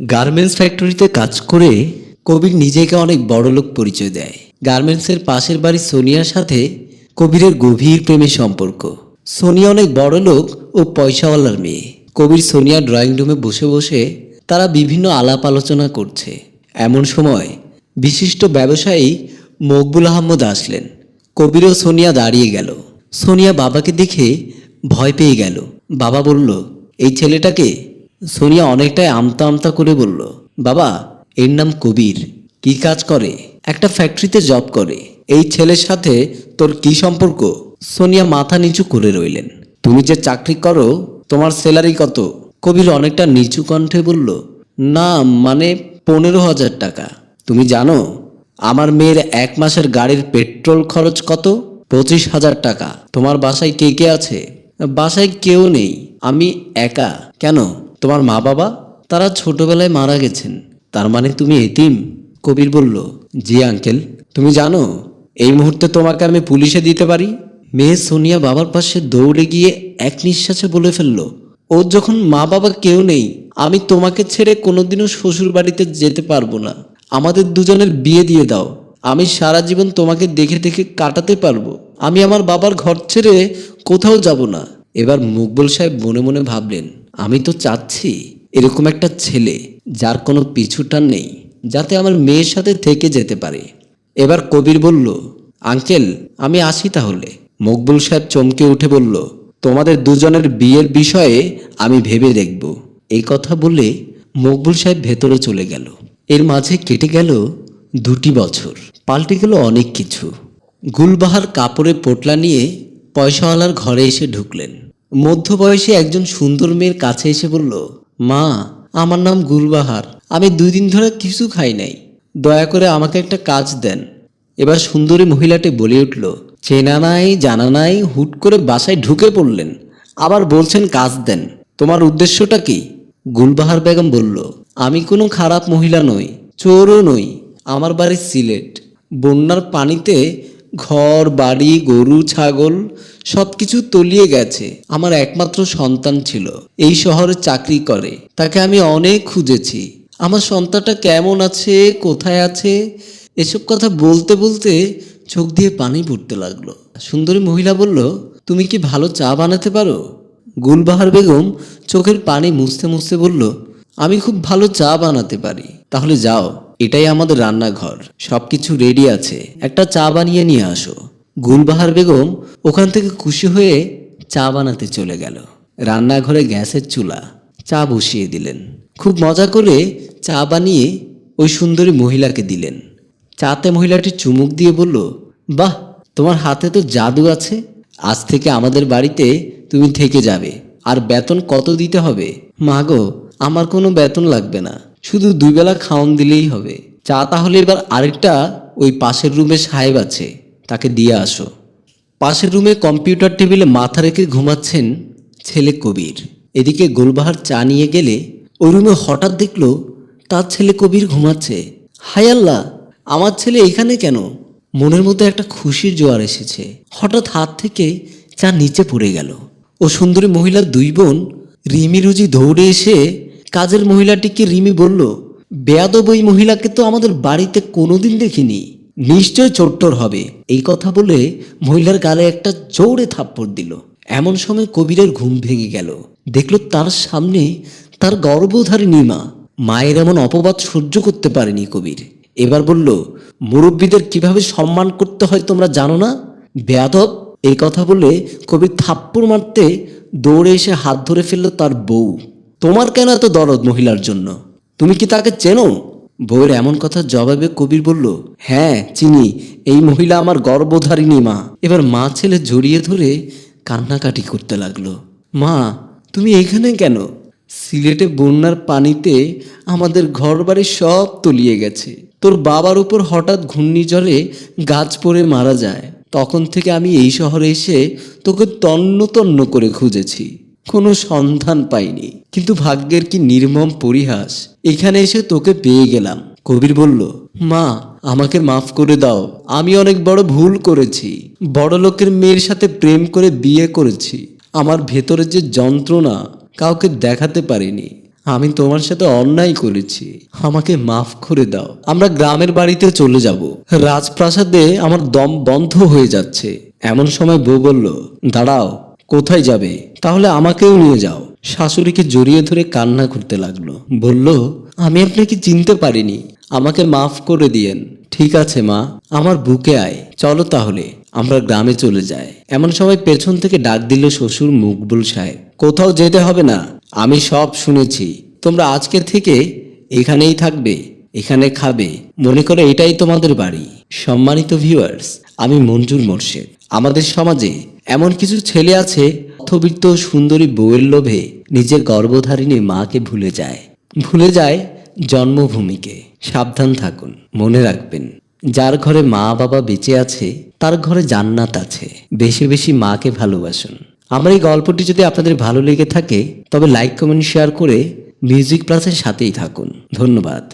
Garments ফ্যাক্টরিতে কাজ করে কবির নিজেকে অনেক বড় লোক পরিচয় দেয়। গার্মেন্টসের পাশের বাড়ি সোনিয়ার সাথে কবিরের গভীর প্রেমের সম্পর্ক। সোনিয়া অনেক বড় লোক ও পয়সাওয়ালার মেয়ে। কবির সোনিয়া ড্রয়িং রুমে বসে বসে তারা বিভিন্ন আলাপ আলোচনা করছে। এমন সময় বিশিষ্ট ব্যবসায়ী মকবুল আহমদ আসলেন। কবির ও সোনিয়া দাঁড়িয়ে গেল। সোনিয়া বাবাকে দেখে ভয় পেয়ে গেল। বাবা বলল, এই ছেলেটাকে সোনিয়া অনেকটাই আমতা আমতা করে বলল, বাবা, এর নাম কবির। কি কাজ করে? একটা ফ্যাক্টরিতে জব করে। এই ছেলের সাথে তোর কি সম্পর্ক? সোনিয়া মাথা নিচু করে রইলেন। তুমি যে চাকরি করো, তোমার স্যালারি কত? কবির অনেকটা নিচু কণ্ঠে বলল, না মানে পনেরো হাজার টাকা। তুমি জানো, আমার মেয়ের এক মাসের গাড়ির পেট্রোল খরচ কত? পঁচিশ হাজার টাকা। তোমার বাসায় কে কে আছে? বাসায় কেউ নেই। আমি একা। কেন? তোমার মা বাবা তারা ছোটবেলায় মারা গেছেন। তার মানে তুমি এতিম, কবির বলল। জি আঙ্কেল, তুমি জানো, এই মুহূর্তে তোমাকে আমি পুলিশে দিতে পারি? মেয়ে সোনিয়া বাবার পাশে দৌড়ে গিয়ে এক নিঃশ্বাসে বলে ফেলল ওর যখন মা বাবা কেউ নেই, আমি তোমাকে ছেড়ে কোনোদিনও শ্বশুর বাড়িতে যেতে পারব না। আমাদের দুজনের বিয়ে দিয়ে দাও। আমি সারা জীবন তোমাকে দেখে দেখে কাটাতে পারব। আমি আমার বাবার ঘর ছেড়ে কোথাও যাব না। এবার মুকবুল সাহেব মনে মনে ভাবলেন, আমি তো চাচ্ছি এরকম একটা ছেলে যার কোনো পিছুটান নেই, যাতে আমার মেয়ের সাথে থেকে যেতে পারে। এবার কবির বলল, আঙ্কেল, আমি আসি তাহলে। মকবুল সাহেব চমকে উঠে বলল, তোমাদের দুজনের বিয়ের বিষয়ে আমি ভেবে দেখব। এই কথা বলে মকবুল সাহেব ভেতরে চলে গেল। এর মাঝে কেটে গেল দুটি বছর, পাল্টে গেল অনেক কিছু। গুলবাহার কাপড়ে পোটলা নিয়ে পয়সাওয়ালার ঘরে এসে ঢুকলেন। মধ্যবয়সী একজন সুন্দর মেয়ের কাছে এসে বলল, মা, আমার নাম গুলবাহার। আমি দুই দিন ধরে কিছু খাই নাই। দয়া করে আমাকে একটা কাজ দেন। এবার সুন্দরী মহিলাটি বলে উঠল, চেনা নাই, জানা নাই, হুট করে বাসায় ঢুকে পড়লেন। আবার বলছেন কাজ দেন। তোমার উদ্দেশ্যটা কি? গুলবাহার বেগম বলল, আমি কোনো খারাপ মহিলা নই, চোরও নই। আমার বাড়ি সিলেট। বন্যার পানিতে ঘর, বাড়ি, গরু, ছাগল সব কিছু তলিয়ে গেছে। আমার একমাত্র সন্তান ছিল। এই শহরে চাকরি করে। তাকে আমি অনেক খুঁজেছি। আমার সন্তানটা কেমন আছে? কোথায় আছে? এসব কথা বলতে বলতে চোখ দিয়ে পানি পড়তে লাগল। সুন্দরী মহিলা বলল, তুমি কি ভালো চা বানাতে পারো? গুলবাহার বেগম চোখের পানি মুছতে মুছতে বলল, আমি খুব ভালো চা বানাতে পারি। তাহলে যাও। এটাই আমাদের রান্নাঘর, সবকিছু রেডি আছে। একটা চা বানিয়ে নিয়ে আসো। গুলবাহার বেগম ওখান থেকে খুশি হয়ে চা বানাতে চলে গেল। রান্নাঘরে গ্যাসের চুলা, চা বসিয়ে দিলেন। খুব মজা করে চা বানিয়ে ওই সুন্দরী মহিলাকে দিলেন। চাতে মহিলাটি চুমুক দিয়ে বলল, বাহ, তোমার হাতে তো জাদু আছে। আজ থেকে আমাদের বাড়িতে তুমি থেকে যাবে। আর বেতন কত দিতে হবে? মাগো আমার কোনো বেতন লাগবে না। শুধু দুই বেলা খাওন দিলেই হবে। চা তাহলে এবার আরেকটা, ওই পাশের রুমে সাহেব আছে, তাকে দিয়ে আসো। পাশের রুমে কম্পিউটার টেবিলে মাথা রেখে ঘুমাচ্ছেন ছেলে কবির। এদিকে গোলবাহার চা নিয়ে গেলে, ওই রুমে হঠাৎ দেখল, তার ছেলে কবির ঘুমাচ্ছে। হায় আল্লাহ, আমার ছেলে এখানে কেন? মনের মধ্যে একটা খুশির জোয়ার এসেছে। হঠাৎ হাত থেকে চা নিচে পড়ে গেল। ও সুন্দরী মহিলার দুই বোন রিমি রুজি দৌড়ে এসে কাজের মহিলাটিকে রিমি বলল, বেয়াদব ওই মহিলাকে তো আমাদের বাড়িতে কোনোদিন দেখিনি। নিশ্চয় চোট্টর হবে। এই কথা বলে মহিলার গালে একটা জোরে থাপ্পড় দিল। এমন সময় কবিরের ঘুম ভেঙে গেল। দেখল তার সামনে তার গর্ভধারিণী মা মায়ের এমন অপবাদ সহ্য করতে পারেনি কবির। এবার বলল, মুরব্বীদের কীভাবে সম্মান করতে হয় তোমরা জানো না? বেয়াদব? এই কথা বলে কবির থাপ্পড় মারতে দৌড়ে এসে হাত ধরে ফেলল তার বউ। তোমার কেন এত দরদ মহিলার জন্য? তুমি কি তাকে চেনো? বউয়ের এমন কথা জবাবে কবির বলল হ্যাঁ চিনি, এই মহিলা আমার গর্ভধারিণী মা। এবার মা ছেলে জড়িয়ে ধরে কান্নাকাটি করতে লাগল। মা, তুমি এখানে কেন? সিলেটে বন্যার পানিতে আমাদের ঘরবাড়ি সব তলিয়ে গেছে। তোর বাবার উপর হঠাৎ ঘূর্ণিঝড়ে গাছ পড়ে মারা যায়। তখন থেকে আমি এই শহরে এসে তোকে তন্ন তন্ন করে খুঁজেছি। কোনো সন্ধান পাইনি। কিন্তু ভাগ্যের কি নির্মম পরিহাস? এখানে এসে তোকে পেয়ে গেলাম। কবির বলল, মা, আমাকে মাফ করে দাও। আমি অনেক বড় ভুল করেছি। বড় লোকের মেয়ের সাথে প্রেম করে বিয়ে করেছি। আমার ভেতরে যে যন্ত্রণা, কাউকে দেখাতে পারিনি। আমি তোমার সাথে অন্যায় করেছি। আমাকে মাফ করে দাও। আমরা গ্রামের বাড়িতে চলে যাব। রাজপ্রাসাদে আমার দম বন্ধ হয়ে যাচ্ছে। এমন সময় বউ বলল, দাঁড়াও, কোথায় যাবে? তাহলে আমাকেও নিয়ে যাও। শাশুড়িকে জড়িয়ে ধরে কান্না করতে লাগল। বলল, আমি আপনাকে চিনতে পারিনি। আমাকে মাফ করে দিয়েন। ঠিক আছে, মা। আমার বুকে আয়। চলো তাহলে। আমরা গ্রামে চলে যাই। এমন সময় পেছন থেকে ডাক দিল শ্বশুর মুকবুল সাহেব। কোথাও যেতে হবে না। আমি সব শুনেছি। তোমরা আজকের থেকে এখানেই থাকবে। এখানে খাবে। মনে করে এটাই তোমাদের বাড়ি। সম্মানিত ভিউয়ার্স আমি মঞ্জুর মোর্শেদ। আমাদের সমাজে এমন কিছু ছেলে আছে অর্থবিত্ত সুন্দরী বউয়ের লোভে নিজের গর্ভধারিণী মাকে ভুলে যায়। ভুলে যায় জন্মভূমিকে। সাবধান থাকুন, মনে রাখবেন, যার ঘরে মা বাবা বেঁচে আছে, তার ঘরে জান্নাত আছে। বেশি বেশি মাকে ভালোবাসুন। আমার এই গল্পটি যদি আপনাদের ভালো লেগে থাকে, তবে লাইক কমেন্ট শেয়ার করে মিউজিক প্লাসের সাথেই থাকুন। ধন্যবাদ।